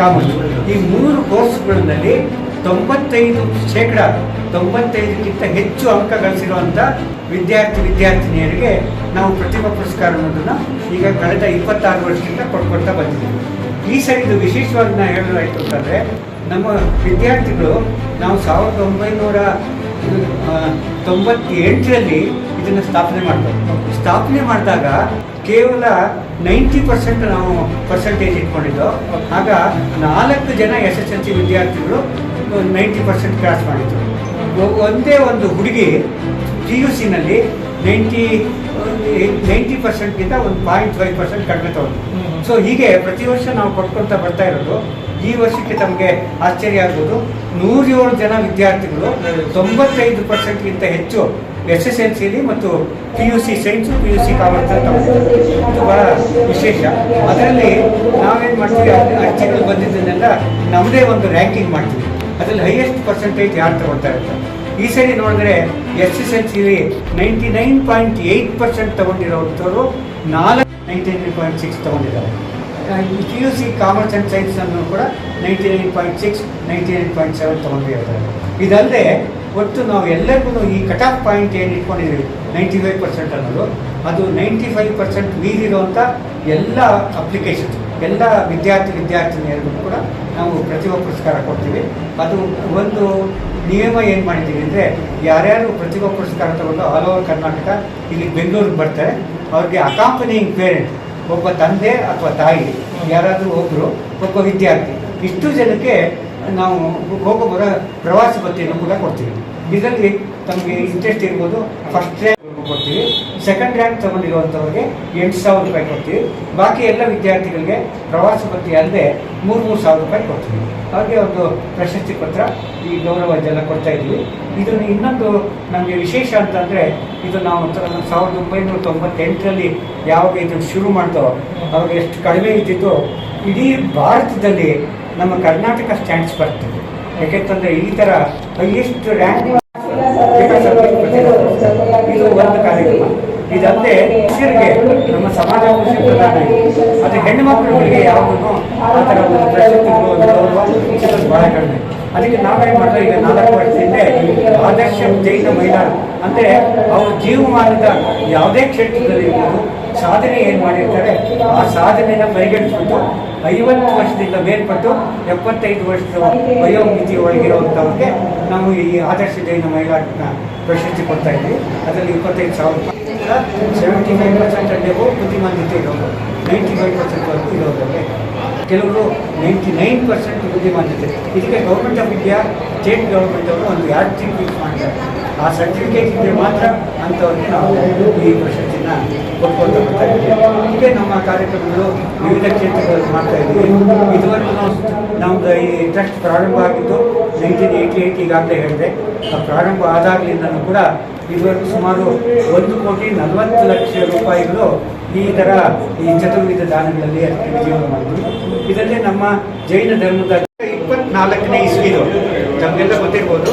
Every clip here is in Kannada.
ಕಾಮರ್ಸ್ ಈ ಮೂರು ಕೋರ್ಸ್ಗಳಲ್ಲಿ ತೊಂಬತ್ತೈದು ಶೇಕಡ, ತೊಂಬತ್ತೈದಕ್ಕಿಂತ ಹೆಚ್ಚು ಅಂಕ ಗಳಿಸಿರುವಂಥ ವಿದ್ಯಾರ್ಥಿ, ವಿದ್ಯಾರ್ಥಿನಿಯರಿಗೆ ನಾವು ಪ್ರತಿಭಾ ಪುರಸ್ಕಾರ ಅನ್ನೋದನ್ನು ಈಗ ಕಳೆದ ಇಪ್ಪತ್ತಾರು ವರ್ಷದಿಂದ ಕೊಟ್ಕೊಳ್ತಾ ಬಂದಿದ್ದೀವಿ. ಈ ಸರಿದು ವಿಶೇಷವಾಗಿ ನಾನು ಹೇಳಲಾಯಿತು ಅಂತಂದರೆ ನಮ್ಮ ವಿದ್ಯಾರ್ಥಿಗಳು ನಾವು ಸಾವಿರದ ಒಂಬೈನೂರ ತೊಂಬತ್ತೆಂಟರಲ್ಲಿ ಇದನ್ನು ಸ್ಥಾಪನೆ ಮಾಡ್ತಾರೆ. ಸ್ಥಾಪನೆ ಮಾಡಿದಾಗ ಕೇವಲ ನೈಂಟಿ ಪರ್ಸೆಂಟ್ ನಾವು ಪರ್ಸೆಂಟೇಜ್ ಇಟ್ಕೊಂಡಿದ್ದು. ಆಗ ನಾಲ್ಕು ಜನ ಎಸ್ ಎಸ್ ಎಲ್ ಸಿ ವಿದ್ಯಾರ್ಥಿಗಳು ನೈಂಟಿ ಪರ್ಸೆಂಟ್ ಕ್ರಾಸ್ ಮಾಡಿದ್ರು. ಒಂದೇ ಒಂದು ಹುಡುಗಿ ಪಿ ಯು ಸಿನಲ್ಲಿ ನೈಂಟಿ ನೈಂಟಿ ಪರ್ಸೆಂಟ್ಗಿಂತ ಒಂದು ಪಾಯಿಂಟ್ ಫೈವ್ ಪರ್ಸೆಂಟ್ ಕಡಿಮೆ ತಗೊಂಡು ಸೊ ಹೀಗೆ ಪ್ರತಿ ವರ್ಷ ನಾವು ಕೊಟ್ಕೊಳ್ತಾ ಬರ್ತಾ ಇರೋದು. ಈ ವರ್ಷಕ್ಕೆ ತಮಗೆ ಆಶ್ಚರ್ಯ ಆಗ್ಬೋದು. ನೂರೇಳು ಜನ ವಿದ್ಯಾರ್ಥಿಗಳು ತೊಂಬತ್ತೈದು ಪರ್ಸೆಂಟ್ಗಿಂತ ಹೆಚ್ಚು ಎಸ್ ಎಸ್ ಎಲ್ ಸಿಲಿ ಮತ್ತು P U C science, P U C commerce ಇದು ಬಹಳ ವಿಶೇಷ. ಅದರಲ್ಲಿ ನಾವೇನು ಮಾಡ್ತೀವಿ ಅರ್- ಅರ್ಜಿಗಳು ಬಂದಿದ್ದನ್ನೆಲ್ಲ ನಮ್ಮದೇ ಒಂದು ರ್ಯಾಂಕಿಂಗ್ ಮಾಡ್ತೀವಿ. ಅದರಲ್ಲಿ ಹೈಯೆಸ್ಟ್ ಪರ್ಸೆಂಟೇಜ್ ಯಾರು ತಗೊಳ್ತಾ ಇರ್ತಾರೆ ಈ ಸರಿ ನೋಡಿದ್ರೆ S S L ಸಿಲಿ ninety nine point eight percent ತಗೊಂಡಿರೋಂಥವ್ರು ನಾಲ್ಕು ನೈಂಟಿ ನೈನ್ ಪಾಯಿಂಟ್ ಸಿಕ್ಸ್ ತಗೊಂಡಿದ್ದಾರೆ. P U C commerce and science ಅನ್ನು ಕೂಡ ninety nine point six ninety nine point seven ತಗೊಂಡಿರ್ತಾರೆ ಇದಲ್ಲದೆ ಒಟ್ಟು ನಾವು ಎಲ್ಲರಿಗೂ ಈ ಕಟ್ ಆಫ್ ಪಾಯಿಂಟ್ ಏನು ಇಟ್ಕೊಂಡಿದ್ದೀವಿ? ನೈಂಟಿ ಫೈವ್ ಪರ್ಸೆಂಟ್ ಅನ್ನೋದು. ಅದು ನೈಂಟಿ ಫೈವ್ ಪರ್ಸೆಂಟ್ ಮೀರಿರುವಂಥ ಎಲ್ಲ ಅಪ್ಲಿಕೇಶನ್ಸ್ ಎಲ್ಲ ವಿದ್ಯಾರ್ಥಿ ವಿದ್ಯಾರ್ಥಿನಿಯರಿಗೂ ಕೂಡ ನಾವು ಪ್ರತಿಭಾ ಪುರಸ್ಕಾರ ಕೊಡ್ತೀವಿ. ಅದು ಒಂದು ನಿಯಮ ಏನು ಮಾಡಿದ್ದೀವಿ ಅಂದರೆ, ಯಾರ್ಯಾರು ಪ್ರತಿಭಾ ಪುರಸ್ಕಾರ ತಗೊಂಡು ಆಲ್ ಓವರ್ ಕರ್ನಾಟಕ ಇಲ್ಲಿ ಬೆಂಗಳೂರಿಗೆ ಬರ್ತಾರೆ, ಅವ್ರಿಗೆ ಅಕಾಂಪನಿಯಿಂಗ್ ಪೇರೆಂಟ್ ಒಬ್ಬ ತಂದೆ ಅಥವಾ ತಾಯಿ, ಯಾರಾದರೂ ಒಬ್ಬರು ಒಬ್ಬ ವಿದ್ಯಾರ್ಥಿ, ಇಷ್ಟು ಜನಕ್ಕೆ ನಾವು ಹೋಗೋ ಬರೋ ಪ್ರವಾಸ ಭತ್ಯೆಯನ್ನು ಕೂಡ ಕೊಡ್ತೀವಿ. ಇದರಲ್ಲಿ ತಮಗೆ ಇಂಟ್ರೆಸ್ಟ್ ಇರ್ಬೋದು ಫಸ್ಟ್ ಸೆಕೆಂಡ್ ರ್ಯಾಂಕ್ ತಗೊಂಡಿರುವಂಥವ್ರಿಗೆ ಎಂಟು ಸಾವಿರ ರೂಪಾಯಿ ಕೊಡ್ತೀವಿ. ಬಾಕಿ ಎಲ್ಲ ವಿದ್ಯಾರ್ಥಿಗಳಿಗೆ ಪ್ರವಾಸ ಭತ್ಯೆ ಅಲ್ಲದೆ ಮೂರು ಮೂರು ಸಾವಿರ ರೂಪಾಯಿ ಕೊಡ್ತೀವಿ. ಅವ್ರಿಗೆ ಒಂದು ಪ್ರಶಸ್ತಿ ಪತ್ರ ಈ ಗೌರವ ಇದೆಲ್ಲ ಕೊಡ್ತಾ ಇದ್ವಿ. ಇದನ್ನು ಇನ್ನೊಂದು ನಮಗೆ ವಿಶೇಷ ಅಂತಂದರೆ ಇದು ನಾವು ಸಾವಿರದ ಒಂಬೈನೂರ ತೊಂಬತ್ತೆಂಟರಲ್ಲಿ ಯಾವಾಗ ಇದನ್ನು ಶುರು ಮಾಡ್ತೋ ಅವಾಗ ಎಷ್ಟು ಕಡಿಮೆ ಇದ್ದಿದ್ದು, ಇಡೀ ಭಾರತದಲ್ಲಿ ನಮ್ಮ ಕರ್ನಾಟಕ ಸ್ಟ್ಯಾಂಡ್ಸ್ ಬರ್ತದೆ. ಯಾಕೆಂತಂದರೆ ಈ ಥರ ಹೈಯೆಸ್ಟ್ ರ್ಯಾಂಕ್ ಇದು ಒಂದು ಕಾರ್ಯಕ್ರಮ. ಇದಲ್ಲದೆ ಸೀರೆಗೆ ನಮ್ಮ ಸಮಾಜ ಅದು ಹೆಣ್ಣು ಮಕ್ಕಳುಗಳಿಗೆ ಯಾವುದೂ ಆ ಥರ ಒಂದು ಪ್ರಶಸ್ತಿಗಳು ಬಹಳ ಕಡಿಮೆ. ಅದಕ್ಕೆ ನಾವೇನು ಮಾಡಿದ್ರೆ ಈಗ ನಾಲ್ಕು ವರ್ಷದಿಂದ ಆದರ್ಶ ಜೈನ ಮಹಿಳಾ ಅಂದರೆ ಅವ್ರ ಜೀವಮಾನದ ಯಾವುದೇ ಕ್ಷೇತ್ರದಲ್ಲಿ ಇರ್ಬೋದು, ಸಾಧನೆ ಏನು ಮಾಡಿರ್ತಾರೆ, ಆ ಸಾಧನೆಯನ್ನು ಪರಿಗಣಿಸ್ಬಿಟ್ಟು ಐವತ್ತು ವರ್ಷದಿಂದ ಮೇಲ್ಪಟ್ಟು ಎಪ್ಪತ್ತೈದು ವರ್ಷದ ವಯೋಮಿತಿ ಒಳಗಿರುವಂಥವ್ರಿಗೆ ನಾವು ಈ ಆದರ್ಶ ಜೈನ ಮಹಿಳಾ ಪ್ರಶಸ್ತಿ ಕೊಡ್ತಾ ಇದ್ವಿ. ಅದರಲ್ಲಿ ಇಪ್ಪತ್ತೈದು ಸಾವಿರ ಸೆವೆಂಟಿ ಫೈವ್ ಪರ್ಸೆಂಟ್ ಅಲ್ಲೇವೋ ಬುದ್ಧಿಮಾನ್ಯತೆ ಇರೋದು. ನೈಂಟಿ ಫೈವ್ ಪರ್ಸೆಂಟ್ವರೆಗೂ ಇರೋದ್ರಲ್ಲಿ. ಕೆಲವರು ನೈಂಟಿ ನೈನ್ ಪರ್ಸೆಂಟ್ ಬುದ್ಧಿಮಾಂದ್ಯತೆ ಇದಕ್ಕೆ government of India state government ಅವರು ಒಂದು ಯಾರ್ಡ್ ಯೂಸ್ ಮಾಡಿದ್ದಾರೆ ಆ ಸರ್ಟಿಫಿಕೇಟ್ ಇದ್ದರೆ ಮಾತ್ರ ಅಂಥವ್ರಿಗೆ ನಾವು ಈ ಪ್ರಶಸ್ತಿನ ಕೊಟ್ಕೊಂಡು ಹೀಗೆ ನಮ್ಮ ಕಾರ್ಯಕ್ರಮಗಳು ವಿವಿಧ ಕ್ಷೇತ್ರಗಳಲ್ಲಿ ಮಾಡ್ತಾ ಇದ್ದೀವಿ. ಇದುವರೆಗೂ ನಾವು ನಮ್ಮದು ಈ ಟ್ರಸ್ಟ್ ಪ್ರಾರಂಭ ಆಗಿದ್ದು ನೈನ್ಟೀನ್ ಏಯ್ಟಿ ಏಯ್ಟ್ ಈಗಾಗಲೇ ಹೇಳಿದೆ. ಆ ಪ್ರಾರಂಭ ಆದಾಗಲಿಂದನೂ ಕೂಡ ಇದುವರೆಗೂ ಸುಮಾರು ಒಂದು ಕೋಟಿ ನಲವತ್ತು ಲಕ್ಷ ರೂಪಾಯಿಗಳು ಈ ಥರ ಈ ಚತುರ್ವಿಧ ದಾನಗಳಲ್ಲಿ ಅದಕ್ಕೆ ವಿನಿಯೋಗ ಮಾಡಿದ್ವಿ ಇದರಲ್ಲಿ ನಮ್ಮ ಜೈನ ಧರ್ಮದ ಇಪ್ಪತ್ನಾಲ್ಕನೇ ಇಸ್ವಿದು. ನಮಗೆಲ್ಲ ಗೊತ್ತಿರ್ಬೋದು.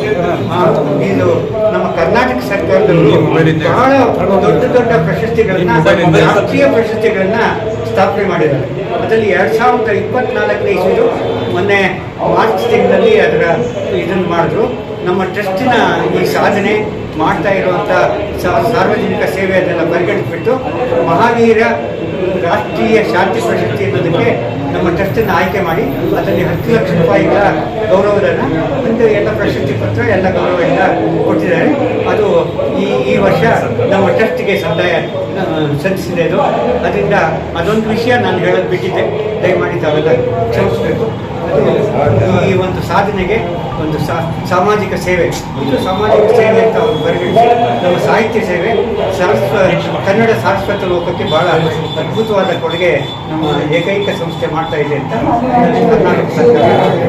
ಇದು ನಮ್ಮ ಕರ್ನಾಟಕ ಸರ್ಕಾರದಲ್ಲಿ ಬಹಳ ದೊಡ್ಡ ದೊಡ್ಡ ಪ್ರಶಸ್ತಿಗಳನ್ನ ರಾಷ್ಟ್ರೀಯ ಪ್ರಶಸ್ತಿಗಳನ್ನ ಸ್ಥಾಪನೆ ಮಾಡಿದ್ದಾರೆ. ಅದರಲ್ಲಿ ಎರಡ್ ಸಾವಿರದ ಇಪ್ಪತ್ನಾಲ್ಕನೇ ಇಸ್ವಿದು ಮೊನ್ನೆ ಮಾರ್ಚ್ ತಿಂಗಳಲ್ಲಿ ಅದರ ಇದನ್ನು ಮಾಡಿದ್ರು. ನಮ್ಮ ಟ್ರಸ್ಟಿನ ಈ ಸಾಧನೆ ಮಾಡ್ತಾ ಇರುವಂಥ ಸಾರ್ವಜನಿಕ ಸೇವೆ ಅದನ್ನೆಲ್ಲ ಪರಿಗಣಿಸಿಬಿಟ್ಟು ಮಹಾವೀರ ರಾಷ್ಟ್ರೀಯ ಶಾಂತಿ ಪ್ರಶಸ್ತಿ ಅನ್ನೋದಕ್ಕೆ ನಮ್ಮ ಟ್ರಸ್ಟನ್ನು ಆಯ್ಕೆ ಮಾಡಿ ಅದರಲ್ಲಿ ಹತ್ತು ಲಕ್ಷ ರೂಪಾಯಿಗಳ ಗೌರವಧನ ಮತ್ತು ಎಲ್ಲ ಪ್ರಶಸ್ತಿ ಪತ್ರ, ಎಲ್ಲ ಗೌರವ ಎಲ್ಲ ಕೊಟ್ಟಿದ್ದಾರೆ. ನಮ್ಮ ಟ್ರಸ್ಟ್ಗೆ ಸಂದಾಯ ಸಲ್ಲಿಸಿದೆ ಅದು ಅದರಿಂದ ಅದೊಂದು ವಿಷಯ ನಾನು ಹೇಳೋದು ಬಿಟ್ಟಿದ್ದೆ. ದಯಮಾಡಿ ತಾವೆಲ್ಲ ಕ್ಷಮಿಸಬೇಕು. ಈ ಒಂದು ಸಾಧನೆಗೆ ಒಂದು ಸಾಮಾಜಿಕ ಸೇವೆ. ಇದು ಸಾಮಾಜಿಕ ಸೇವೆ ಅಂತ ಅವರು ಪರಿಗಣಿಸಿ ನಮ್ಮ ಸಾಹಿತ್ಯ ಸೇವೆ ಸರಸ್ವ, ಕನ್ನಡ ಸಾರಸ್ವತ ಲೋಕಕ್ಕೆ ಬಹಳ ಅದ್ಭುತವಾದ ಕೊಡುಗೆ ನಮ್ಮ ಏಕೈಕ ಸಂಸ್ಥೆ ಮಾಡ್ತಾ ಇದೆ ಅಂತ ಕರ್ನಾಟಕ ಸರ್ಕಾರ.